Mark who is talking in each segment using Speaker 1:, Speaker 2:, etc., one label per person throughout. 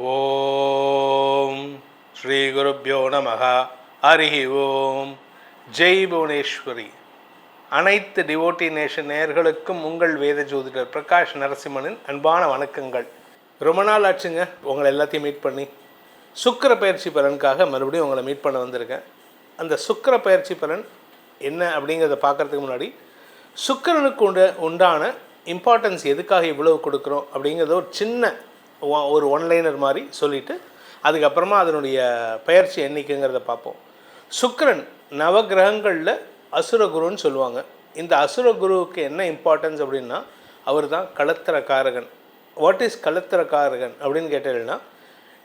Speaker 1: ஓம் ஸ்ரீ குருப்பியோ நமக ஹரிஹி ஓம். ஜெய் புவனேஸ்வரி. அனைத்து டிவோட்டி நேஷன் நேயர்களுக்கும் உங்கள் வேத ஜோதிடர் பிரகாஷ் நரசிம்மனின் அன்பான வணக்கங்கள். ரொம்ப நாள் ஆச்சுங்க. உங்களை எல்லாத்தையும் மீட் பண்ணி. சுக்கர பயிற்சி பலனுக்காக மறுபடியும் உங்களை மீட் பண்ண வந்திருக்கேன். அந்த சுக்கர பயிற்சி பலன் என்ன அப்படிங்கிறத பார்க்கறதுக்கு முன்னாடி சுக்கரனுக்கு உண்டான இம்பார்ட்டன்ஸ் எதுக்காக இவ்வளவு கொடுக்குறோம் அப்படிங்கிறத ஒரு சின்ன ஒரு ஒன்லைனர் மாதிரி சொல்லிவிட்டு அதுக்கப்புறமா அதனுடைய பயிற்சி எண்ணிக்கைங்கிறத பார்ப்போம். சுக்கரன் நவகிரகங்களில் அசுரகுருன்னு சொல்லுவாங்க. இந்த அசுரகுருவுக்கு என்ன இம்பார்ட்டன்ஸ் அப்படின்னா அவர் தான் களத்திரக்காரகன் வாட் இஸ் களத்திரக்காரகன் அப்படின்னு கேட்டீங்கன்னா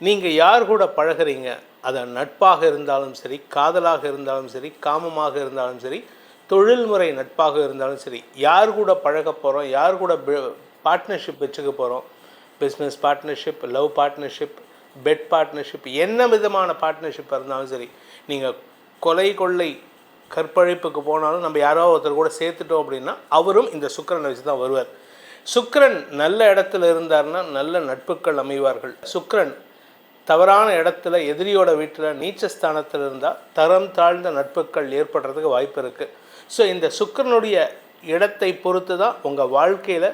Speaker 1: நீங்கள் யார் கூட பழகுறீங்க அது நட்பாக இருந்தாலும் சரி காதலாக இருந்தாலும் சரி காமமாக இருந்தாலும் சரி தொழில்முறை நட்பாக இருந்தாலும் சரி யார் கூட பழக போகிறோம் யார் கூட பார்ட்னர்ஷிப் வச்சுக்க போகிறோம் business partnership love partnership bed partnership என்ன விதமான பார்ட்னர்ஷிப்பாக இருந்தாலும் சரி நீங்கள் கொலை கொள்ளை கற்பழிப்புக்கு போனாலும் நம்ம யாரோ ஒருத்தர் கூட சேர்த்துட்டோம் அப்படின்னா அவரும் இந்த சுக்கிரனை வச்சு தான் வருவார். சுக்கரன் நல்ல இடத்துல இருந்தார்னா நல்ல நட்புகள் அமைவார்கள். சுக்கரன் தவறான இடத்துல எதிரியோட வீட்டில் நீச்சஸ்தானத்தில் இருந்தால் தரம் தாழ்ந்த நட்புகள் ஏற்படுறதுக்கு வாய்ப்பு இருக்குது ஸோ இந்த சுக்கரனுடைய இடத்தை பொறுத்து தான் உங்கள் வாழ்க்கையில்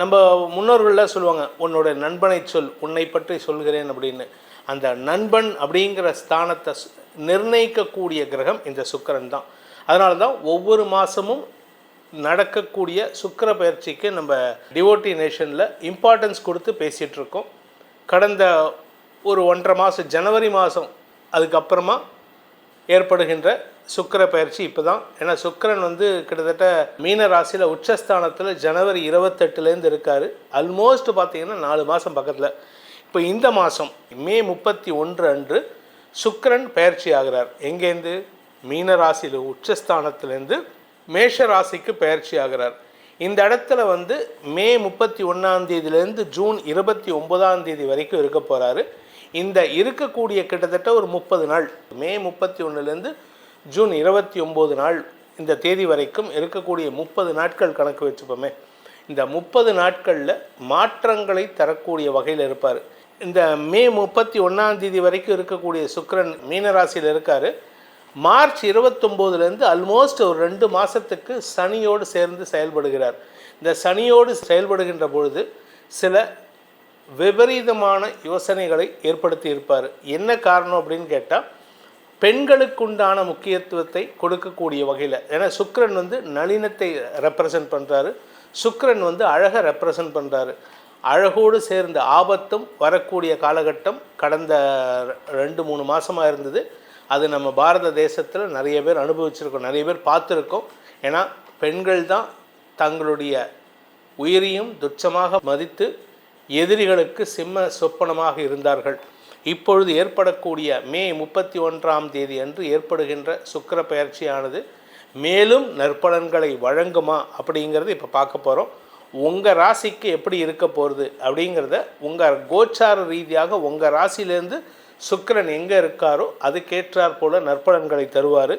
Speaker 1: நம்ம முன்னோர்கள்லாம் சொல்லுவாங்க உன்னோட நண்பனை சொல் உன்னை பற்றி சொல்கிறேன் அப்படின்னு. அந்த நண்பன் அப்படிங்கிற ஸ்தானத்தை நிர்ணயிக்கக்கூடிய கிரகம் இந்த சுக்கிரன் தான். அதனால தான் ஒவ்வொரு மாதமும் நடக்கக்கூடிய சுக்கிர பயிற்சிக்கு நம்ம டிவோட்டி நேஷனில் இம்பார்ட்டன்ஸ் கொடுத்து பேசிகிட்ருக்கோம் கடந்த ஒரு ஒன்றரை மாதம் ஜனவரி மாதம் அதுக்கப்புறமா ஏற்படுகின்ற சுக்கர பயிற்சி இப்போ தான் ஏன்னா சுக்கிரன் வந்து கிட்டத்தட்ட மீன ராசியில் உச்சஸ்தானத்தில் ஜனவரி இருபத்தெட்டுலேருந்து இருக்கார். ஆல்மோஸ்ட் பார்த்தீங்கன்னா நாலு மாதம் பக்கத்தில். இப்போ இந்த மாதம் மே முப்பத்தி ஒன்று அன்று சுக்கரன் பயிற்சி ஆகிறார். எங்கேருந்து மீன ராசியில் உச்சஸ்தானத்திலேருந்து மேஷ ராசிக்கு பயிற்சி ஆகிறார். இந்த இடத்துல வந்து மே முப்பத்தி ஒன்றாம் தேதியிலேருந்து ஜூன் இருபத்தி ஒன்பதாம் தேதி வரைக்கும் இருக்க போகிறாரு இந்த இருக்கக்கூடிய கிட்டத்தட்ட ஒரு முப்பது நாள். மே முப்பத்தி ஒன்றுலேருந்து ஜூன் இருபத்தி ஒம்பது நாள் இந்த தேதி வரைக்கும் இருக்கக்கூடிய முப்பது நாட்கள் கணக்கு வச்சுப்போமே. இந்த முப்பது நாட்களில் மாற்றங்களை தரக்கூடிய வகையில் இருப்பார். இந்த மே முப்பத்தி ஒன்றாம் தேதி வரைக்கும் இருக்கக்கூடிய சுக்கிரன் மீனராசியில் இருக்கார். மார்ச் இருபத்தொம்போதுலேருந்து அல்மோஸ்ட் ஒரு ரெண்டு மாதத்துக்கு சனியோடு சேர்ந்து செயல்படுகிறார். இந்த சனியோடு செயல்படுகின்ற பொழுது சில விபரீதமான யோசனைகளை ஏற்படுத்தி இருப்பார் என்ன காரணம் அப்படின்னு கேட்டால் பெண்களுக்குண்டான முக்கியத்துவத்தை கொடுக்கக்கூடிய வகையில் ஏன்னா சுக்ரன் வந்து நளினத்தை ரெப்ரசன்ட் பண்ணுறாரு சுக்ரன் வந்து அழகை ரெப்ரசன்ட் பண்ணுறாரு அழகோடு சேர்ந்த ஆபத்தும் வரக்கூடிய காலகட்டம் கடந்த ரெண்டு மூணு மாதமாக இருந்தது. அது நம்ம பாரத தேசத்தில் நிறைய பேர் அனுபவிச்சிருக்கோம் நிறைய பேர் பார்த்துருக்கோம். ஏன்னா பெண்கள் தான் தங்களுடைய உயிரையும் துச்சமாக மதித்து எதிரிகளுக்கு சிம்ம சொப்பனமாக இருந்தார்கள். இப்பொழுது ஏற்படக்கூடிய மே முப்பத்தி ஒன்றாம் தேதி அன்று ஏற்படுகின்ற சுக்கிர பயிற்சியானது மேலும் நற்பலன்களை வழங்குமா அப்படிங்கிறது இப்போ பார்க்க போகிறோம் உங்கள் ராசிக்கு எப்படி இருக்க போகிறது அப்படிங்கிறத உங்கள் கோச்சார ரீதியாக உங்கள் ராசியிலேருந்து சுக்கரன் எங்கே இருக்காரோ அதுக்கேற்றாற் போல நற்பலன்களை தருவார்.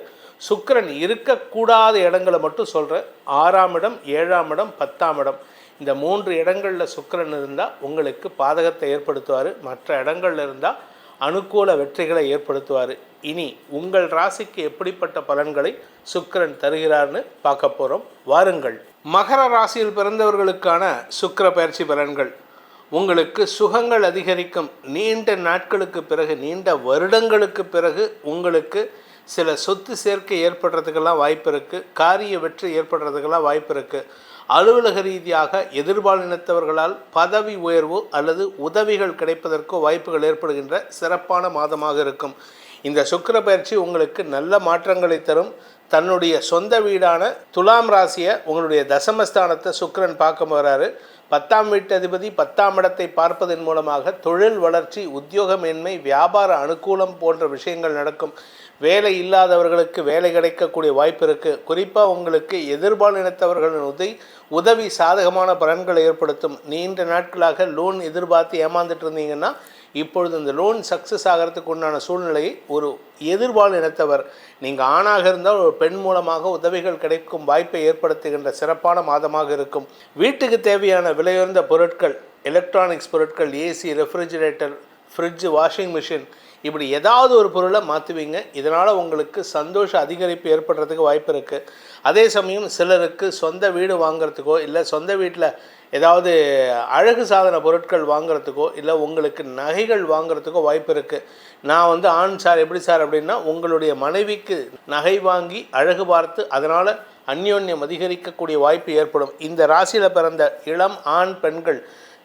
Speaker 1: சுக்கரன் இருக்கக்கூடாத இடங்களை மட்டும் சொல்கிறேன் ஆறாம் இடம் ஏழாம் இடம் பத்தாம் இடம். இந்த மூன்று இடங்களில் சுக்கரன் இருந்தால் உங்களுக்கு பாதகத்தை ஏற்படுத்துவார். மற்ற இடங்கள்ல இருந்தால் அனுகூல வெற்றிகளை ஏற்படுத்துவார். இனி உங்கள் ராசிக்கு எப்படிப்பட்ட பலன்களை சுக்கரன் தருகிறார்னு பார்க்க போகிறோம் வாருங்கள். மகர ராசியில் பிறந்தவர்களுக்கான சுக்கர பயிற்சி பலன்கள். உங்களுக்கு சுகங்கள் அதிகரிக்கும். நீண்ட நாட்களுக்கு பிறகு நீண்ட வருடங்களுக்கு பிறகு உங்களுக்கு சில சொத்து சேர்க்கை ஏற்படுறதுக்கெல்லாம் வாய்ப்பு இருக்குது காரிய வெற்றி ஏற்படுறதுக்கெல்லாம் வாய்ப்பு இருக்குது அலுவலக ரீதியாக எதிர்பாலினத்தவர்களால் பதவி உயர்வு அல்லது உதவிகள் கிடைப்பதற்கோ வாய்ப்புகள் ஏற்படுகின்ற சிறப்பான மாதமாக இருக்கும். இந்த சுக்கிர பயிற்சி உங்களுக்கு நல்ல மாற்றங்களை தரும். தன்னுடைய சொந்த வீடான துலாம் ராசியை உங்களுடைய தசமஸ்தானத்தை சுக்கரன் பார்க்க போகிறாரு பத்தாம் வீட்டு அதிபதி பத்தாம் இடத்தை பார்ப்பதன் மூலமாக தொழில் வளர்ச்சி உத்தியோக மேன்மை வியாபார அனுகூலம் போன்ற விஷயங்கள் நடக்கும். வேலை இல்லாதவர்களுக்கு வேலை கிடைக்கக்கூடிய வாய்ப்பு இருக்குது குறிப்பாக உங்களுக்கு எதிர்பால் இனத்தவர்களின் உதவி உதவி சாதகமான பலன்களை ஏற்படுத்தும். நீண்ட நாட்களாக லோன் எதிர்பார்த்து ஏமாந்துட்டு இருந்தீங்கன்னா இப்பொழுது இந்த லோன் சக்ஸஸ் ஆகிறதுக்கு உண்டான சூழ்நிலையை ஒரு எதிர்பால் இனத்தவர் நீங்கள் ஆணாக இருந்தால் ஒரு பெண் மூலமாக உதவிகள் கிடைக்கும் வாய்ப்பை ஏற்படுத்துகின்ற சிறப்பான மாதமாக இருக்கும். வீட்டுக்கு தேவையான விலையுயர்ந்த பொருட்கள் எலக்ட்ரானிக்ஸ் பொருட்கள் AC refrigerator fridge washing machine இப்படி ஏதாவது ஒரு பொருளை மாற்றுவீங்க இதனால் உங்களுக்கு சந்தோஷ அதிகரிப்பு ஏற்படுறதுக்கு வாய்ப்பு இருக்குது அதே சமயம் சிலருக்கு சொந்த வீடு வாங்கிறதுக்கோ இல்லை சொந்த வீட்டில் ஏதாவது அழகு சாதன பொருட்கள் வாங்குறதுக்கோ இல்லை உங்களுக்கு நகைகள் வாங்கிறதுக்கோ வாய்ப்பு இருக்குது நான் வந்து ஆண் சார் எப்படி சார் அப்படின்னா உங்களுடைய மனைவிக்கு நகை வாங்கி அழகு பார்த்து அதனால் அந்யோன்யம் அதிகரிக்கக்கூடிய வாய்ப்பு ஏற்படும். இந்த ராசியில் பிறந்த இளம் ஆண் பெண்கள்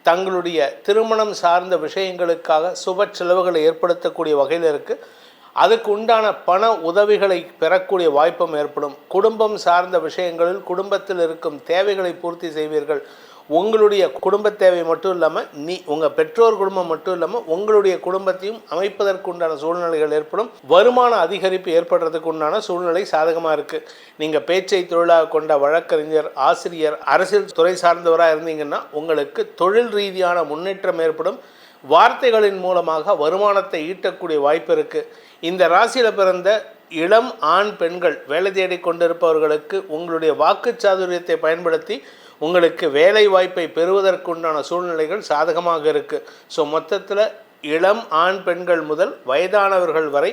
Speaker 1: தங்களுடைய திருமணம் சார்ந்த விஷயங்களுக்காக சுப செலவுகளை ஏற்படுத்தக்கூடிய வகையில் இருக்குது அதுக்கு உண்டான பண உதவிகளை பெறக்கூடிய வாய்ப்பும் ஏற்படும். குடும்பம் சார்ந்த விஷயங்களில் குடும்பத்தில் இருக்கும் தேவைகளை பூர்த்தி செய்வீர்கள். உங்களுடைய குடும்ப தேவை மட்டும் இல்லாமல் நீ உங்கள் பெற்றோர் குடும்பம் மட்டும் இல்லாமல் உங்களுடைய குடும்பத்தையும் அமைப்பதற்கு உண்டான சூழ்நிலைகள் ஏற்படும். வருமான அதிகரிப்பு ஏற்படுறதுக்கு உண்டான சூழ்நிலை சாதகமாக இருக்குது நீங்கள் பேச்சை தொழிலாக கொண்ட வழக்கறிஞர் ஆசிரியர் அரசியல் துறை சார்ந்தவராக இருந்தீங்கன்னா உங்களுக்கு தொழில் ரீதியான முன்னேற்றம் ஏற்படும். வார்த்தைகளின் மூலமாக வருமானத்தை ஈட்டக்கூடிய வாய்ப்பு இருக்குது இந்த ராசியில் பிறந்த இளம் ஆண் பெண்கள் வேலை தேடி கொண்டிருப்பவர்களுக்கு உங்களுடைய வாக்குச்சாதுரியத்தை பயன்படுத்தி உங்களுக்கு வேலை வாய்ப்பை பெறுவதற்குண்டான சூழ்நிலைகள் சாதகமாக இருக்குது ஸோ மொத்தத்தில் இளம் ஆண் பெண்கள் முதல் வயதானவர்கள் வரை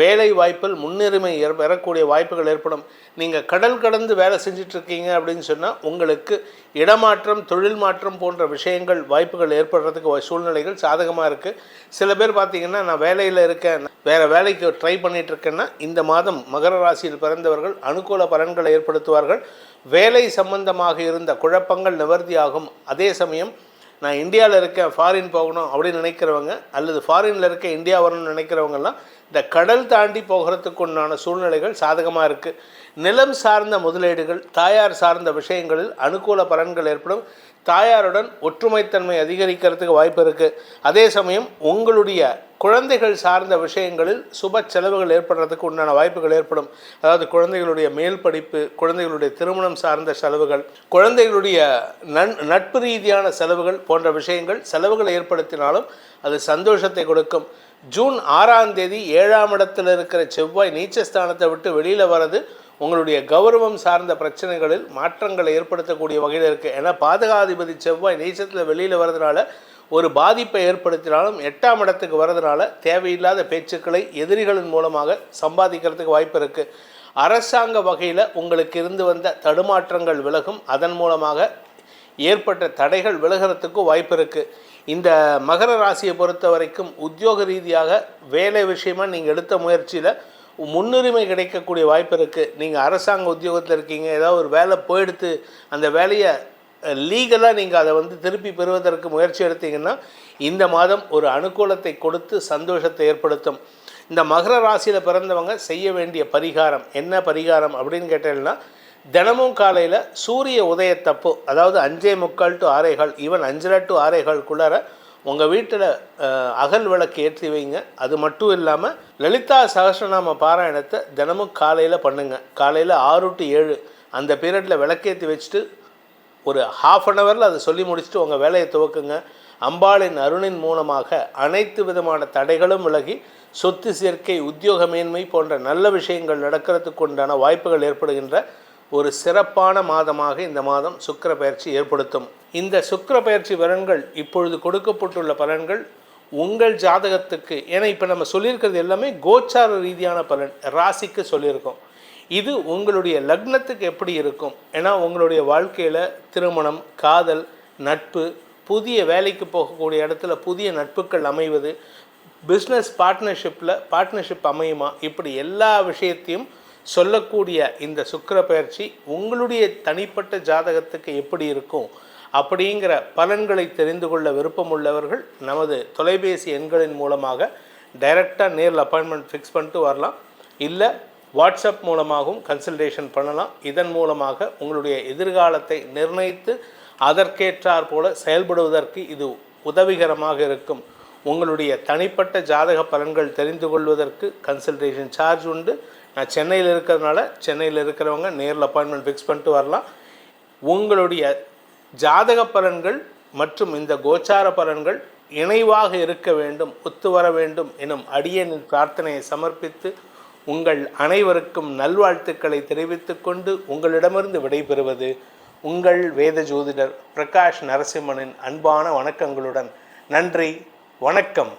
Speaker 1: வேலை வாய்ப்பில் முன்னுரிமை பெறக்கூடிய வாய்ப்புகள் ஏற்படும். நீங்கள் கடல் கடந்து வேலை செஞ்சிட்ருக்கீங்க அப்படின்னு சொன்னால் உங்களுக்கு இடமாற்றம் தொழில் மாற்றம் போன்ற விஷயங்கள் வாய்ப்புகள் ஏற்படுறதுக்கு சூழ்நிலைகள் சாதகமாக இருக்குது சில பேர் பார்த்திங்கன்னா நான் வேலையில் இருக்கேன் வேறு வேலைக்கு ட்ரை பண்ணிகிட்ருக்கேன்னா இந்த மாதம் மகர ராசியில் பிறந்தவர்கள் அனுகூல பலன்களை ஏற்படுத்துவார்கள். வேலை சம்பந்தமாக இருந்த குழப்பங்கள் நிவர்த்தியாகும். அதே சமயம் நான் இந்தியாவில் இருக்கேன் ஃபாரின் போகணும் அப்படின்னு நினைக்கிறவங்க அல்லது ஃபாரினில் இருக்க இந்தியா வரணும்னு நினைக்கிறவங்கெல்லாம் இந்த கடல் தாண்டி போகிறதுக்கு உண்டான சூழ்நிலைகள் சாதகமாக இருக்குது நிலம் சார்ந்த முதலீடுகள் தாயார் சார்ந்த விஷயங்களில் அனுகூல பலன்கள் ஏற்படும். தாயாருடன் ஒற்றுமைத்தன்மை அதிகரிக்கிறதுக்கு வாய்ப்பு இருக்குது அதே சமயம் உங்களுடைய குழந்தைகள் சார்ந்த விஷயங்களில் சுப செலவுகள் ஏற்படுறதுக்கு உண்டான வாய்ப்புகள் ஏற்படும். அதாவது குழந்தைகளுடைய மேல் படிப்பு குழந்தைகளுடைய திருமணம் சார்ந்த செலவுகள் குழந்தைகளுடைய நன் நட்பு ரீதியான செலவுகள் போன்ற விஷயங்கள் செலவுகளை ஏற்படுத்தினாலும் அது சந்தோஷத்தை கொடுக்கும். ஜூன் ஆறாம் தேதி ஏழாம் இடத்தில் இருக்கிற செவ்வாய் நீச்சஸ்தானத்தை விட்டு வெளியில் வர்றது உங்களுடைய கௌரவம் சார்ந்த பிரச்சனைகளில் மாற்றங்களை ஏற்படுத்தக்கூடிய வகையில் இருக்குது ஏன்னா பாதகாதிபதி செவ்வாய் நீச்சத்தில் வெளியில் வர்றதுனால ஒரு பாதிப்பை ஏற்படுத்தினாலும் எட்டாம் இடத்துக்கு வர்றதுனால தேவையில்லாத பேச்சுக்களை எதிரிகளின் மூலமாக சம்பாதிக்கிறதுக்கு வாய்ப்பு இருக்குது அரசாங்க வகையில் உங்களுக்கு இருந்து வந்த தடுமாற்றங்கள் விலகும். அதன் மூலமாக ஏற்பட்ட தடைகள் விலகிறதுக்கும் வாய்ப்பு இருக்குது இந்த மகர ராசியை பொறுத்த வரைக்கும் உத்தியோக ரீதியாக வேலை விஷயமாக நீங்கள் எடுத்த முயற்சியில் முன்னுரிமை கிடைக்கக்கூடிய வாய்ப்பு இருக்குது நீங்கள் அரசாங்க உத்தியோகத்தில் இருக்கீங்க ஏதாவது ஒரு வேலை போயிடுத்து அந்த வேலையை லீகலாக நீங்கள் அதை வந்து திருப்பி பெறுவதற்கு முயற்சி எடுத்தீங்கன்னா இந்த மாதம் ஒரு அனுகூலத்தை கொடுத்து சந்தோஷத்தை ஏற்படுத்தும். இந்த மகர ராசியில் பிறந்தவங்க செய்ய வேண்டிய பரிகாரம் என்ன பரிகாரம் அப்படின்னு கேட்டீங்கன்னா தினமும் காலையில் சூரிய உதயத்தப்போ அதாவது அஞ்சே முக்கால் டு ஆரேகால் ஈவன் அஞ்சரை டு ஆரேகால்குள்ளார உங்கள் வீட்டில் அகல் விளக்கு ஏற்றி வைங்க. அது மட்டும் இல்லாமல் லலிதா சகசிரநாம பாராயணத்தை தினமும் காலையில் பண்ணுங்கள் காலையில் ஆறு டு ஏழு அந்த பீரியடில் விளக்கேற்றி வச்சுட்டு ஒரு ஹாஃப் அன் ஹவரில் அதை சொல்லி முடிச்சுட்டு உங்கள் வேலையை துவக்குங்க. அம்பாளின் அருணின் மூலமாக அனைத்து விதமான தடைகளும் விலகி சொத்து சேர்க்கை உத்தியோக மேன்மை போன்ற நல்ல விஷயங்கள் நடக்கிறதுக்கு உண்டான வாய்ப்புகள் ஏற்படுகின்ற ஒரு சிறப்பான மாதமாக இந்த மாதம் சுக்கர பயிற்சி ஏற்படுத்தும். இந்த சுக்கர பயிற்சி பலன்கள் இப்பொழுது கொடுக்கப்பட்டுள்ள பலன்கள் உங்கள் ஜாதகத்துக்கு. ஏன்னா இப்போ நம்ம சொல்லியிருக்கிறது எல்லாமே கோச்சார ரீதியான பலன் ராசிக்கு சொல்லியிருக்கோம். இது உங்களுடைய லக்னத்துக்கு எப்படி இருக்கும்? ஏன்னா உங்களுடைய வாழ்க்கையில் திருமணம் காதல் நட்பு புதிய வேலைக்கு போகக்கூடிய இடத்துல புதிய நட்புகள் அமைவது பிஸ்னஸ் பார்ட்னர்ஷிப்பில் பார்ட்னர்ஷிப் அமையுமா? இப்படி எல்லா விஷயத்தையும் சொல்லக்கூடிய இந்த சுக்கர பயிற்சி உங்களுடைய தனிப்பட்ட ஜாதகத்துக்கு எப்படி இருக்கும்? அப்படிங்கிற பலன்களை தெரிந்து கொள்ள விருப்பம் உள்ளவர்கள் நமது தொலைபேசி எண்களின் மூலமாக டைரெக்டாக நேரில் அப்பாயின்மெண்ட் ஃபிக்ஸ் பண்ணிட்டு வரலாம். இல்லை வாட்ஸ்அப் மூலமாகவும் கன்சல்டேஷன் பண்ணலாம். இதன் மூலமாக உங்களுடைய எதிர்காலத்தை நிர்ணயித்து அதற்கேற்றார் போல செயல்படுவதற்கு இது உதவிகரமாக இருக்கும். உங்களுடைய தனிப்பட்ட ஜாதக பலன்கள் தெரிந்து கொள்வதற்கு கன்சல்டேஷன் சார்ஜ் உண்டு. நான் சென்னையில் இருக்கிறதுனால சென்னையில் இருக்கிறவங்க நேரில் அப்பாயின்மெண்ட் ஃபிக்ஸ் பண்ணிட்டு வரலாம். உங்களுடைய ஜாதக பலன்கள் மற்றும் இந்த கோச்சார பலன்கள் இணைவாக இருக்க வேண்டும் ஒத்து வர வேண்டும் எனும் அடியனின் பிரார்த்தனையை சமர்ப்பித்து உங்கள் அனைவருக்கும் நல்வாழ்த்துக்களை தெரிவித்துக் கொண்டு உங்களிடமிருந்து விடைபெறுவது உங்கள் வேத ஜோதிடர் பிரகாஷ் நரசிம்மனின் அன்பான வணக்கங்களுடன். நன்றி வணக்கம்.